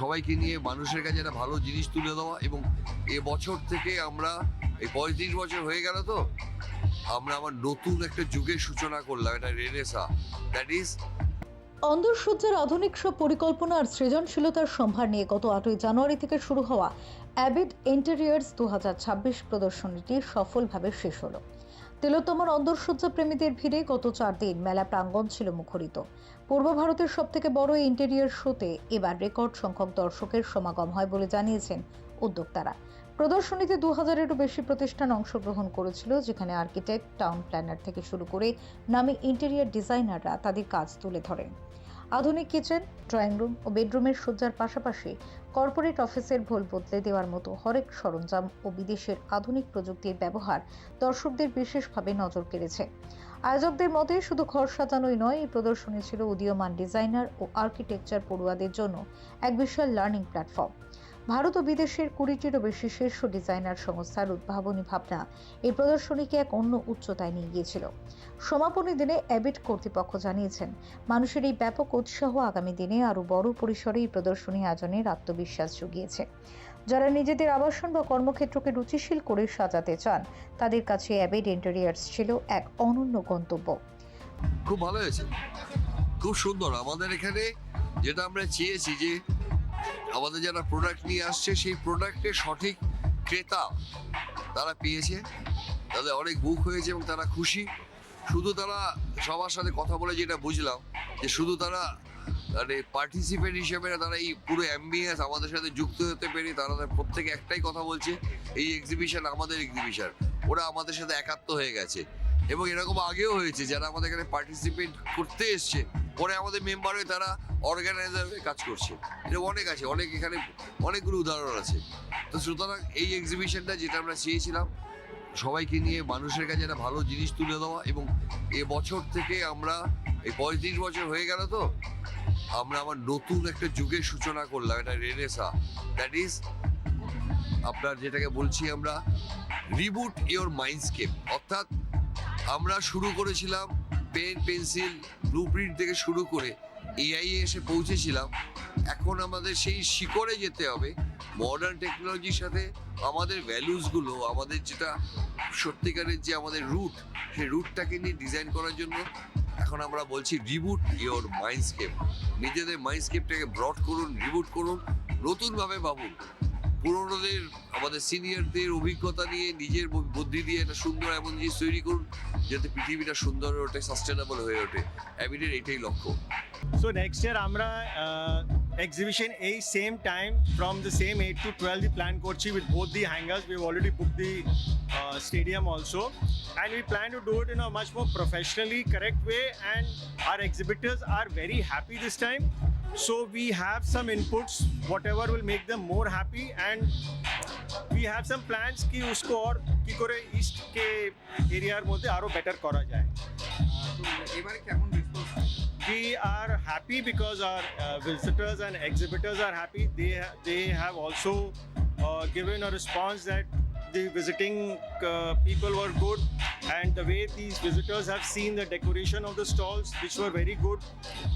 সবাইকে নিয়ে মানুষের কাছে একটা ভালো জিনিস তুলে দেওয়া এবং এ বছর থেকে আমরা, এই পঁয়ত্রিশ বছর হয়ে গেল তো, আমরা আমার নতুন একটা যুগের সূচনা করলাম, এটা রেনেসা। দ্যাট ইজ অন্দরসজ্জার আধুনিক সব পরিকল্পনা আর সৃজনশীলতার সম্ভার নিয়ে গত আটই জানুয়ারি থেকে শুরু হওয়া অ্যাবিড ইন্টেরিয়ার্স দু হাজার ছাব্বিশ প্রদর্শনীটি সফলভাবে শেষ হলো। তেলোত্তমার অন্দরসজ্জা প্রেমীদের ভিড়ে গত চার দিন মেলা প্রাঙ্গণ ছিল মুখরিত। পূর্ব ভারতের সবথেকে বড় ইন্টেরিয়ার শোতে এবার রেকর্ড সংখ্যক দর্শকের সমাগম হয় বলে জানিয়েছেন উদ্যোক্তারা। প্রদর্শনীতে দু হাজারেরও বেশি প্রতিষ্ঠান অংশগ্রহণ করেছিল, যেখানে আর্কিটেক্ট টাউন প্ল্যানার থেকে শুরু করে নামী ইন্টেরিয়ার ডিজাইনাররা তাদের কাজ তুলে ধরেন। আধুনিক কিচেন, ড্রয়িং রুম ও বেডরুমের সজ্জার পাশাপাশি কর্পোরেট অফিসের ভোল বদলে দেওয়ার মতো হরেক সরঞ্জাম ও বিদেশের আধুনিক প্রযুক্তির ব্যবহার দর্শকদের বিশেষভাবে নজর কেড়েছে। আয়োজকদের মতে শুধু ঘর সাজানোই নয়, এই প্রদর্শনী ছিল উদীয়মান ডিজাইনার ও আর্কিটেকচার পড়ুয়াদের জন্য এক বিশাল লার্নিং প্ল্যাটফর্ম ভারত ও বিদেশের কুড়িটিরও বেশি শীর্ষ ডিজাইনার সংস্থার উদ্ভাবনী ভাবনা এই প্রদর্শনীকে এক অন্য উচ্চতায় নিয়ে গিয়েছিল। সমাপনী দিনে অ্যাবিট কর্তৃপক্ষ জানিয়েছেন, মানুষের এই ব্যাপক উৎসাহ আগামী দিনে আরও বড় পরিসরে এই প্রদর্শনী আয়োজনের আত্মবিশ্বাস জুগিয়েছে। যারা নিজেদের আবাসন বা কর্মক্ষেত্রকে রুচিশীল করে সাজাতে চান, তাদের কাছে অ্যাবিড ইন্টেরিয়ার্স ছিল এক অনন্য গন্তব্য। খুব ভালো হয়েছে। খুব সুন্দর। আমাদের এখানে যেটা আমরা চেয়েছি যে আমাদের যারা প্রোডাক্ট নিয়ে আসছে, সেই প্রোডাক্টের সঠিক ক্রেতা তারা পেয়েছে। তাদের অনেক বুক হয়েছে এবং তারা খুশি। শুধু তারা সবার সাথে কথা বলে যেটা বুঝলাম, যে শুধু তারা মানে পার্টিসিপেন্ট হিসেবে তারা এই পুরো অ্যাম্বিয়েন্স আমাদের সাথে যুক্ত হতে পেরে তারা প্রত্যেকে একটাই কথা বলছে, এই এক্সিবিশন আমাদের এক্সিবিশন ওরা আমাদের সাথে একাত্ম হয়ে গেছে। এবং এরকম আগেও হয়েছে, যারা আমাদের এখানে পার্টিসিপেট করতে এসছে পরে আমাদের মেম্বার হয়ে তারা অর্গানাইজার হয়ে কাজ করছে। এটা অনেক আছে, অনেক এখানে অনেকগুলো উদাহরণ আছে। তো সুতরাং এই এক্সিবিশনটা যেটা আমরা চেয়েছিলাম, সবাইকে নিয়ে মানুষের কাছে একটা ভালো জিনিস তুলে দেওয়া এবং এ বছর থেকে আমরা, এই পঁয়ত্রিশ বছর হয়ে গেল তো, আমরা আমার নতুন একটা যুগের সূচনা করলাম এটা রেনেসা দ্যাট ইজ আপনার যেটাকে বলছি আমরা রিবুট ইওর মাইন্ডস্কেপ অর্থাৎ আমরা শুরু করেছিলাম পেন, পেন্সিল ব্লু প্রিন্ট থেকে শুরু করে এআই এসে পৌঁছেছিলাম। এখন আমাদের সেই শিকড়ে যেতে হবে। মডার্ন টেকনোলজির সাথে আমাদের ভ্যালুসগুলো আমাদের যেটা সত্যিকারের যে আমাদের রুট সেই রুটটাকে নিয়ে ডিজাইন করার জন্য এখন আমরা বলছি রিবুট ইওর মাইন্ডস্কেপ নিজেদের মাইন্ডস্কেপটাকে ব্রড করুন রিবুট করুন, নতুনভাবে ভাবুন। পুরোনোদের, আমাদের সিনিয়রদের অভিজ্ঞতা নিয়ে, নিজের বুদ্ধি দিয়ে একটা সুন্দর এমন জিনিস তৈরি করুন, যাতে পৃথিবীটা সুন্দর হয়ে ওঠে সাস্টেনেবল হয়ে ওঠে। অ্যাবিডের এটাই লক্ষ্য। সো নেক্সট ইয়ার আমরা এক্সিবিশন এই same time from the same eight to twelve the plan করছি with both the hangars we already book the stadium also and we plan to do it in a much more professionally correct way and R exhibitors are very happy this time So we have some inputs, whatever will make them more happy. And we have some plans कि उसको और কি করে east के এরিয়ার মধ্যে আরো better করা যায় এবারে কেমন response we are happy because our uh, visitors and exhibitors are happy. They ha- they have also uh, given a response that the visiting uh, people were good, And the way these visitors have seen the decoration of the stalls, which were very good.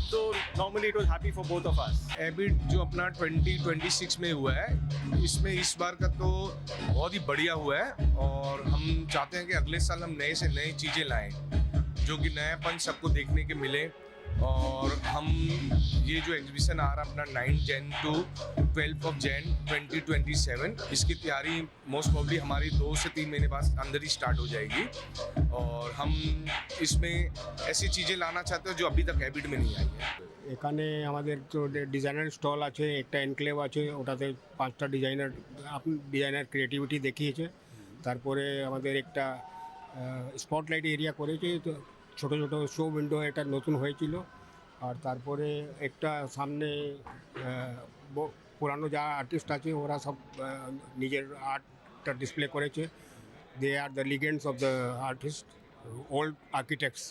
So normally it was happy for both of us. ABID जो अपना 2026 में हुआ है इसमें इस बार का तो बहुत ही बढ़िया हुआ है और हम चाहते हैं कि अगले साल हम नए से नई चीज़ें लाएँ जो कि नयापन सबको देखने के मिले और हम ये जो एग्जीबिशन आ रहा है अपना 9 जैन टू 12 ऑफ जैन 2027 इसकी तैयारी मोस्ट प्रॉब्ली हमारी दो से तीन महीने बाद अंदर ही स्टार्ट हो जाएगी और हम इसमें ऐसी चीज़ें लाना चाहते हैं जो अभी तक एबिट में नहीं आई है এখানে আমাদের তো ডিজাইনার স্টল আছে একটা এনক্লেভ আছে ওটাতে পাঁচটা ডিজাইনার ডিজাইনার ক্রিয়েটিভিটি দেখিয়েছে তারপরে আমাদের একটা স্পটলাইট এরিয়া করেছে তো ছোটো ছোটো শো উইন্ডো এটা নতুন হয়েছিল। আর তারপরে একটা সামনে পুরানো যা আর্টিস্ট আছে ওরা সব নিজের আর্টটা ডিসপ্লে করেছে। They are the legends of the artist old architects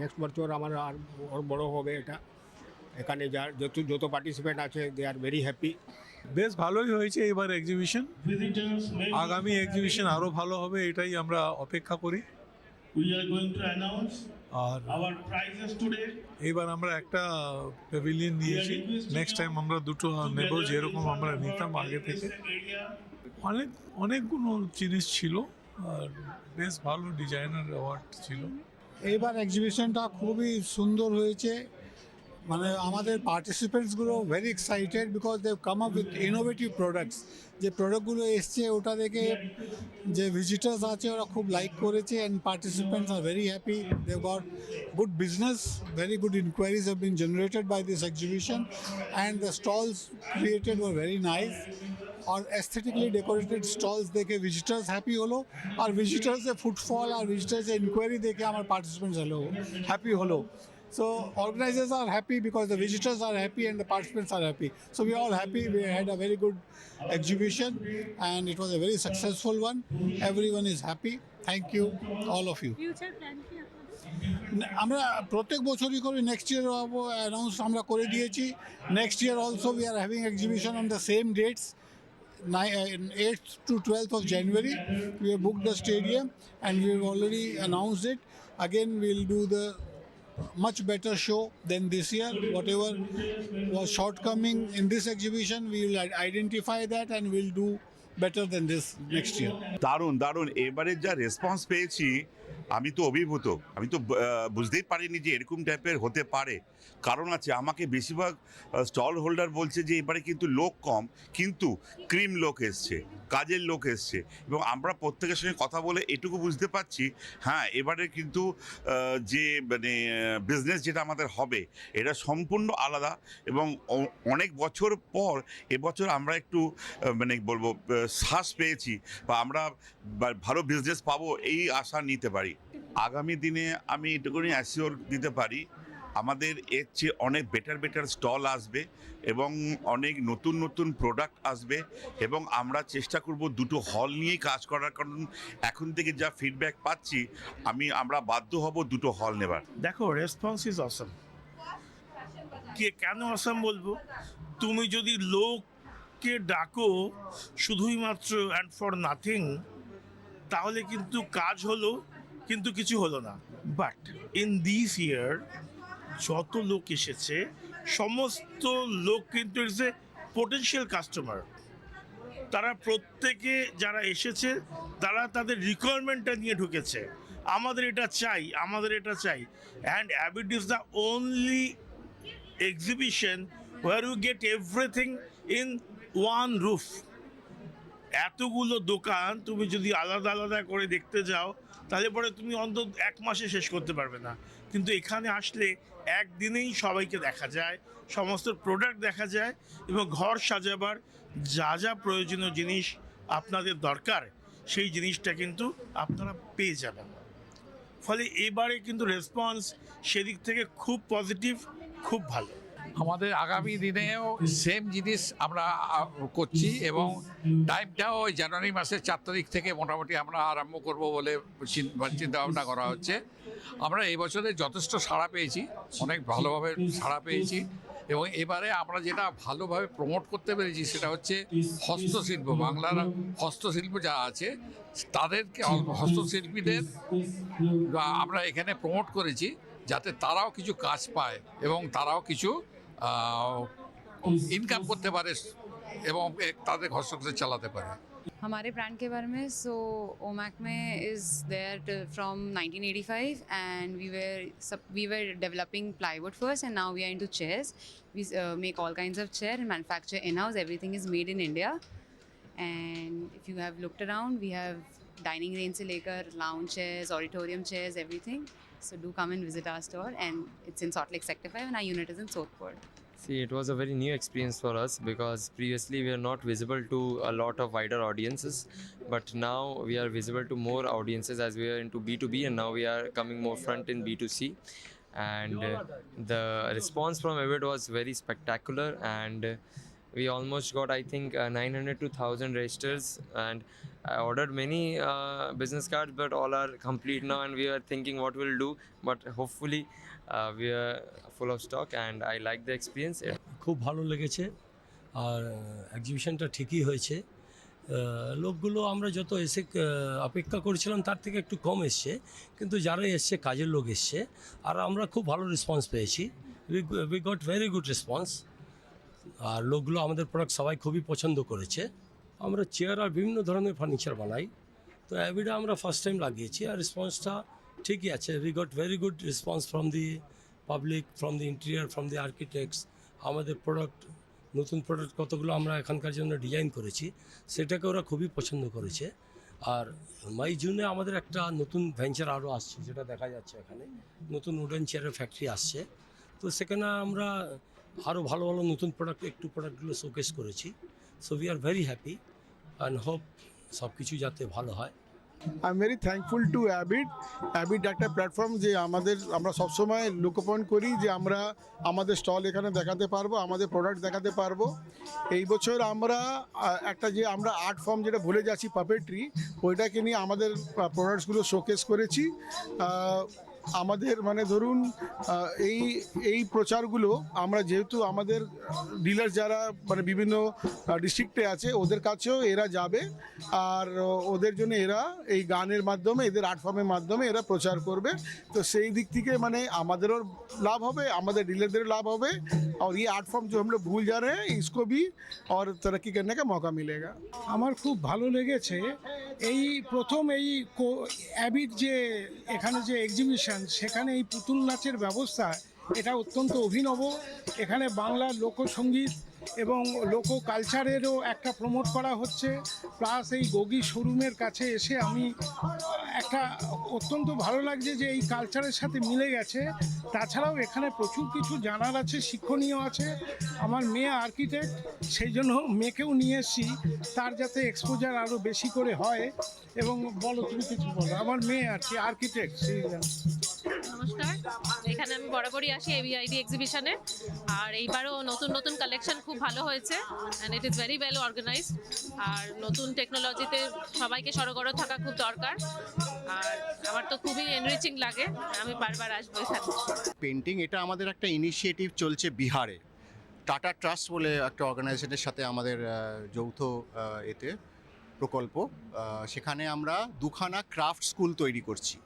next বছর আমার আর ওর বড় হবে এটা। এখানে যা যত যত পার্টিসিপেন্ট আছে দে আর ভেরি হ্যাপি বেশ ভালোই হয়েছে এবার এক্সিবিশন আগামী এক্সিবিশন আরও ভালো হবে এটাই আমরা অপেক্ষা করি। We are going to announce R our prizes today. এবার আমরা একটা প্যাভিলিয়ন নিয়েছি। নেক্সট টাইম আমরা দুটো নেব যেরকম আমরা নিতাম আগে থেকে। অনেক অনেকগুলো জিনিস ছিল আর বেশ ভালো ডিজাইনার অ্যাওয়ার্ড ছিল। এইবার এক্সিবিশনটা খুবই সুন্দর হয়েছে। মানে আমাদের পার্টিসিপেন্টসগুলো very excited because they come up with innovative products যে প্রোডাক্টগুলো এসছে, ওটা দেখে যে ভিজিটার্স আছে, ওরা খুব লাইক করেছে and participants R very happy they got good business very good inquiries have been generated by this exhibition and the stalls created were very nice R aesthetically decorated stalls দেখে visitors happy হলো আর ভিজিটার্সের footfall আর ভিজিটার্সের inquiry দেখে আমার participants হলো happy হলো So organizers are happy because the visitors are happy and the participants are happy. So we are all happy. We had a very good exhibition and it was a very successful one. Everyone is happy. Thank you, all of you. Future plan কি আপনাদের আমরা প্রত্যেক বছরই করি next year announce আমরা করে দিয়েছি next year also we are having exhibition on the same dates eight to twelfth of January we have booked the stadium and we have already announced it again we'll do the much better show than this year whatever was shortcoming in this exhibition we will identify that and we'll do better than this next year দারুণ দারুণ এবারে যা response পেয়েছি আমি তো অভিভূত আমি তো বুঝতেই পারিনি যে এরকম টাইপের হতে পারে কারণ আছে, আমাকে বেশিরভাগ স্টল হোল্ডার বলছে যে এবারে কিন্তু লোক কম, কিন্তু ক্রিম লোক এসছে, কাজের লোক এসছে এবং আমরা প্রত্যেকের সঙ্গে কথা বলে এটুকু বুঝতে পারছি হ্যাঁ এবারে কিন্তু যে মানে বিজনেস যেটা আমাদের হবে, এটা সম্পূর্ণ আলাদা এবং অনেক বছর পর, এবছর আমরা একটু মানে বলব শ্বাস পেয়েছি বা আমরা ভালো বিজনেস পাবো, এই আশা নিতে পারি। আগামী দিনে আমি এটুকুনি অ্যাসিওর দিতে পারি আমাদের এর চেয়ে অনেক বেটার বেটার স্টল আসবে এবং অনেক নতুন নতুন প্রোডাক্ট আসবে এবং আমরা চেষ্টা করব দুটো হল নিয়েই কাজ করার। কারণ এখন থেকে যা ফিডব্যাক পাচ্ছি, আমি, আমরা বাধ্য হব দুটো হল নেবার। দেখো রেসপন্স ইজ অসম কে, কেন অসম বলব? তুমি যদি লোককে ডাকো শুধুই মাত্র অ্যান্ড ফর নাথিং তাহলে কিন্তু কাজ হলো, কিন্তু কিছু হলো না। বাট ইন দিস ইয়ার যত লোক এসেছে, সমস্ত লোক কিন্তু ইটস এ পোটেন্সিয়াল কাস্টমার তারা প্রত্যেকে যারা এসেছে, তারা তাদের রিকোয়ারমেন্টটা নিয়ে ঢুকেছে। আমাদের এটা চাই, আমাদের এটা চাই। And ABID is the only exhibition where you get everything in one roof এতগুলো দোকান তুমি যদি আলাদা আলাদা করে দেখতে যাও, তাহলে পরে তুমি অন্তত এক মাসে শেষ করতে পারবে না। কিন্তু এখানে আসলে একদিনেই সবাইকে দেখা যায়, সমস্ত প্রোডাক্ট দেখা যায় এবং ঘর সাজাবার যা যা প্রয়োজনীয় জিনিস আপনাদের দরকার, সেই জিনিসটা কিন্তু আপনারা পেয়ে যাবেন। ফলে এবারে কিন্তু রেসপন্স সেদিক থেকে খুব পজিটিভ খুব ভালো। আমাদের আগামী দিনেও সেম জিনিস আমরা করছি এবং টাইমটাও ওই জানুয়ারি মাসের চার তারিখ থেকে মোটামুটি আমরা আরম্ভ করব বলে চিন- চিন্তা ভাবনা করা হচ্ছে। আমরা এই বছরে যথেষ্ট সাড়া পেয়েছি, অনেক ভালোভাবে সাড়া পেয়েছি এবং এবারে আমরা যেটা ভালোভাবে প্রমোট করতে পেরেছি সেটা হচ্ছে হস্তশিল্প, বাংলার হস্তশিল্প যা আছে, তাদেরকে হস্তশিল্পীদের আমরা এখানে প্রমোট করেছি যাতে তারাও কিছু কাজ পায় এবং তারাও কিছু ইনকাম করতে পারে এবং এ- তাদের ঘর সংসার চালাতে পারে हमारे ब्रांड के बारे में सो ओमैक में is there from 1985 and we were we were developing plywood first and now we are into chairs we uh, make all kinds of chair and manufacture in-house everything is made in india and if you have looked around we have dining range se lekar lounge chairs auditorium chairs everything so do come and visit our store and it's in salt lake sector 5 and our unit is in sothpur See, it was a very new experience for us because previously we are not visible to a lot of wider audiences, but now we are visible to more audiences as we are into B2B and now we are coming more front in B2C. And uh, the response from Avid was very spectacular and uh, we almost got, I think, uh, 900 to 1000 registers and I ordered many uh, business cards, but all are complete now, and we are thinking what we'll do. But hopefully, uh, we are full of stock, and I like the experience. খুব ভালো লেগেছে আর এক্সিবিশনটা ঠিকই হয়েছে লোকগুলো আমরা যত এসে অপেক্ষা করেছিলাম তার থেকে একটু কম এসছে কিন্তু যারা এসছে কাজের লোক এসছে আর আমরা খুব ভালো রেসপন্স পেয়েছি we got very good response আর লোকগুলো আমাদের প্রোডাক্ট সবাই খুবই পছন্দ করেছে। আমরা চেয়ার আর বিভিন্ন ধরনের ফার্নিচার বানাই। তো অ্যাভিডা আমরা ফার্স্ট টাইম লাগিয়েছি আর রেসপন্সটা ঠিকই আছে। We got very good response from the public from the interior from the architects আমাদের প্রোডাক্ট নতুন প্রোডাক্ট কতগুলো আমরা এখানকার জন্য ডিজাইন করেছি, সেটাকে ওরা খুবই পছন্দ করেছে। আর মাই জুনে আমাদের একটা নতুন ভেঞ্চার আরও আসছে, যেটা দেখা যাচ্ছে এখানে। নতুন উডেন চেয়ারের ফ্যাক্টরি আসছে। তো সেখানে আমরা আরও ভালো ভালো নতুন প্রোডাক্ট একটু প্রোডাক্টগুলো শোকেস করেছি। So we are very happy and hope সব কিছু যাতে ভালো হয়। I am very thankful to ABID ABID একটা প্ল্যাটফর্ম যে আমাদের, আমরা সবসময় লোকপন করি যে আমরা আমাদের স্টল এখানে দেখাতে পারব, আমাদের প্রোডাক্ট দেখাতে পারব। এই বছর আমরা একটা যে আমরা আর্ট ফর্ম যেটা ভুলে যাচ্ছি পাপেট্রি ওইটাকে নিয়ে আমাদের প্রোডাক্টসগুলো শোকেস করেছি। আমাদের মানে ধরুন আহ, এই এই প্রচারগুলো আমরা যেহেতু আমাদের ডিলার যারা মানে বিভিন্ন ডিস্ট্রিক্টে আছে ওদের কাছেও এরা যাবে আর ওদের জন্য এরা এই গানের মাধ্যমে এদের আর্ট ফর্মের মাধ্যমে এরা প্রচার করবে তো সেই দিক থেকে মানে আমাদেরও লাভ হবে আমাদের ডিলারদেরও লাভ হবে और ये आर्ट फॉर्म जो हम लोग भूल जा रहे हैं इसको भी और तरक्की करने का मौका मिलेगा আমার খুব ভালো লেগেছে এই প্রথম এই অ্যাবির যে, এখানে যে এক্সিবিশন সেখানে এই পুতুল নাচের ব্যবস্থা, এটা অত্যন্ত অভিনব। এখানে বাংলার লোকসঙ্গীত এবং লোক কালচারেরও একটা প্রমোট করা হচ্ছে। প্লাস এই গগি শোরুমের কাছে এসে আমি একটা অত্যন্ত ভালো লাগছে যে এই কালচারের সাথে মিলে গেছে। তাছাড়াও এখানে প্রচুর কিছু জানার আছে, শিক্ষণীয় আছে। আমার মেয়ে আর্কিটেক্ট, সেই জন্য মেয়েকেও নিয়ে এসেছি। তার যাতে এক্সপোজার আরও বেশি করে হয় এবং বলো তুমি কিছু বলো। আমার মেয়ে আর কি, আর্কিটেক্ট, সেই নমস্কার। এখানে আমি বরাবরই আসি এবিআইডি এক্সিবিশনে আর এইবারও নতুন নতুন কালেকশন খুব ভালো হয়েছে and it is very well organise আর নতুন টেকনোলজিতে সবাইকে সরগর থাকা খুব দরকার। আর আমার তো খুবই এনরিচিং লাগে, আমি বারবার আসব এখানে। পেন্টিং এটা আমাদের একটা ইনিশিয়েটিভ চলছে বিহারে। টাটা ট্রাস্ট বলে একটা অর্গানাইজেশনের সাথে আমাদের যৌথ এতে প্রকল্প। সেখানে আমরা দুখানা ক্রাফট স্কুল তৈরি করছি।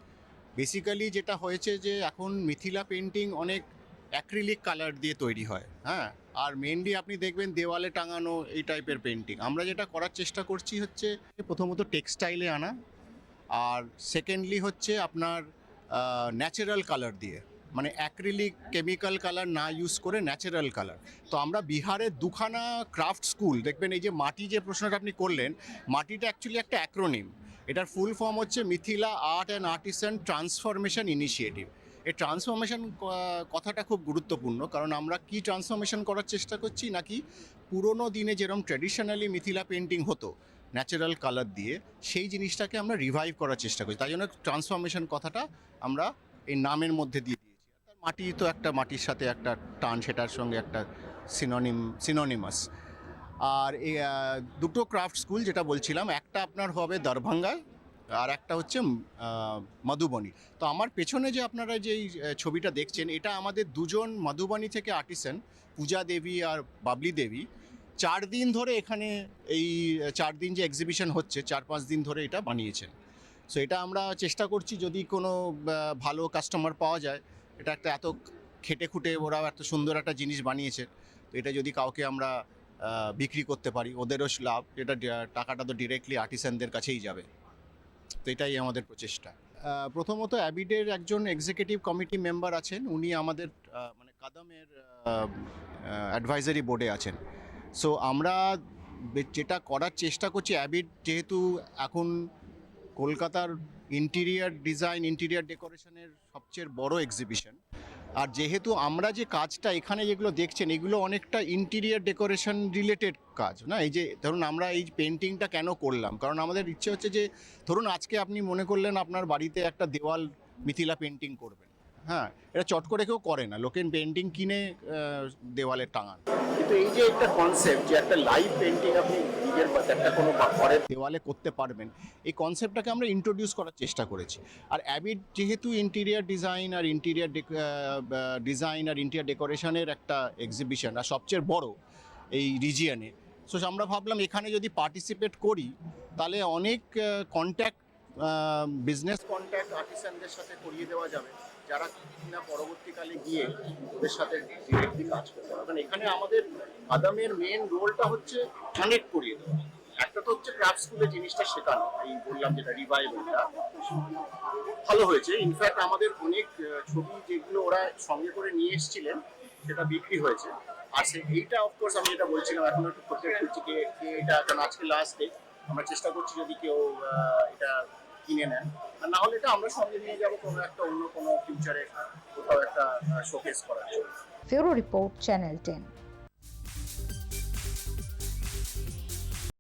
বেসিক্যালি যেটা হয়েছে যে এখন মিথিলা পেন্টিং অনেক অ্যাক্রিলিক কালার দিয়ে তৈরি হয় হ্যাঁ? আর মেনলি আপনি দেখবেন দেওয়ালে টাঙানো এই টাইপের পেন্টিং আমরা যেটা করার চেষ্টা করছি হচ্ছে প্রথমত টেক্সটাইলে আনা, আর সেকেন্ডলি হচ্ছে আপনার ন্যাচারাল কালার দিয়ে। মানে অ্যাক্রিলিক কেমিক্যাল কালার না ইউজ করে ন্যাচারাল কালার তো আমরা বিহারে দুখানা ক্রাফট স্কুল দেখবেন এই যে মাটি যে প্রশ্নটা আপনি করলেন, মাটিটা অ্যাকচুয়ালি একটা অ্যাক্রোনিম এটার ফুল ফর্ম হচ্ছে Mithila art and artisan transformation initiative এই ট্রান্সফরমেশন কথাটা খুব গুরুত্বপূর্ণ, কারণ আমরা কি ট্রান্সফরমেশন করার চেষ্টা করছি নাকি পুরোনো দিনে যেরকম ট্র্যাডিশনালি মিথিলা পেন্টিং হতো ন্যাচারাল কালার দিয়ে, সেই জিনিসটাকে আমরা রিভাইভ করার চেষ্টা করছি। তাই জন্য ট্রান্সফরমেশন কথাটা আমরা এই নামের মধ্যে দিয়ে দিয়েছি। মাটি তো একটা মাটির সাথে একটা টান, সেটার সঙ্গে একটা সিনোনিম সিনোনিমাস আর দুটো ক্রাফট স্কুল যেটা বলছিলাম একটা আপনার হবে দরভঙ্গায় আর একটা হচ্ছে মধুবনী। তো আমার পেছনে যে আপনারা যে এই, আহ, ছবিটা দেখছেন এটা আমাদের দুজন মধুবনী থেকে আর্টিসান পূজা দেবী আর বাবলি দেবী। চার দিন ধরে এখানে এই চার দিন যে এক্সিবিশন হচ্ছে চার পাঁচ দিন ধরে এটা বানিয়েছেন। সো এটা আমরা চেষ্টা করছি যদি কোনো ভালো কাস্টমার পাওয়া যায় এটা একটা এত খেটে খুঁটে ওরা এত সুন্দর একটা জিনিস বানিয়েছে তো এটা যদি কাউকে আমরা বিক্রি করতে পারি, ওদেরও লাভ। এটা টাকাটা তো ডিরেক্টলি আর্টিসানদের কাছেই যাবে। তো এটাই আমাদের প্রচেষ্টা। প্রথমত অ্যাবিডের একজন এক্সিকিউটিভ কমিটি মেম্বার আছেন। উনি আমাদের মানে কাদমের অ্যাডভাইজারি বোর্ডে আছেন। সো আমরা যেটা করার চেষ্টা করছি অ্যাবিড যেহেতু এখন কলকাতার ইন্টিরিয়ার ডিজাইন ইন্টিরিয়ার ডেকোরেশনের সবচেয়ে বড় এক্সিবিশন আর যেহেতু আমরা যে কাজটা এখানে যেগুলো দেখছেন, এগুলো অনেকটা ইন্টিরিয়ার ডেকোরেশন রিলেটেড কাজ, না? এই যে ধরুন আমরা এই পেন্টিংটা কেন করলাম? কারণ আমাদের ইচ্ছে হচ্ছে যে, ধরুন আজকে আপনি মনে করলেন আপনার বাড়িতে একটা দেওয়াল মিথিলা পেন্টিং করবেন। হ্যাঁ এটা চট করে কেউ করে না। লোকের পেন্টিং কিনে দেওয়ালে টাঙান। কিন্তু এই যে একটা কনসেপ্ট যে একটা লাইভ পেন্টিং আপনি নিজের বা একটা কোনো ঘরের দেওয়ালে করতে পারবেন এই কনসেপ্টটাকে আমরা ইন্ট্রোডিউস করার চেষ্টা করেছি। আর অ্যাবিড যেহেতু ইন্টিরিয়ার ডিজাইন আর ইন্টিরিয়ার ডিজাইন আর ইন্টিরিয়ার ডেকোরেশনের একটা এক্সিবিশন আর সবচেয়ে বড় এই রিজিয়নে সো আমরা ভাবলাম এখানে যদি পার্টিসিপেট করি তাহলে অনেক কন্ট্যাক্ট বিজনেস কন্ট্যাক্ট আর্টিসানদের সাথে করিয়ে দেওয়া যাবে। যারা কিনা পরবর্তীকালে গিয়ে ওদের সাথে ডিরেক্টলি কাজ করতে পারবে। কারণ এখানে আমাদের আদামের মেন রোলটা হচ্ছে কানেক্ট করিয়ে দেওয়া। একটা তো হচ্ছে ক্রাফট স্কুলে জিনিসটা শেখানো, এই বললাম যেটা রিভাইভালটা ভালো হয়েছে। ইনফ্যাক্ট আমাদের অনেক ছবি যেগুলো ওরা সঙ্গে করে নিয়ে এসেছিলেন, সেটা বিক্রি হয়েছে। আর সে, এইটা অফকোর্স আমি যেটা বলছিলাম, এখন একটু করতে খুঁজছি কে এটা, কারণ আজকে লাস্ট আমরা চেষ্টা করছি যদি কেউ এটা কিনে নেন। আর না হলে এটা আমরা সঙ্গে নিয়ে যাব কোনো একটা অন্য কোনো ফিউচারে কোথাও একটা শোকেস করার জন্য। ফেরো রিপোর্ট চ্যানেল টেন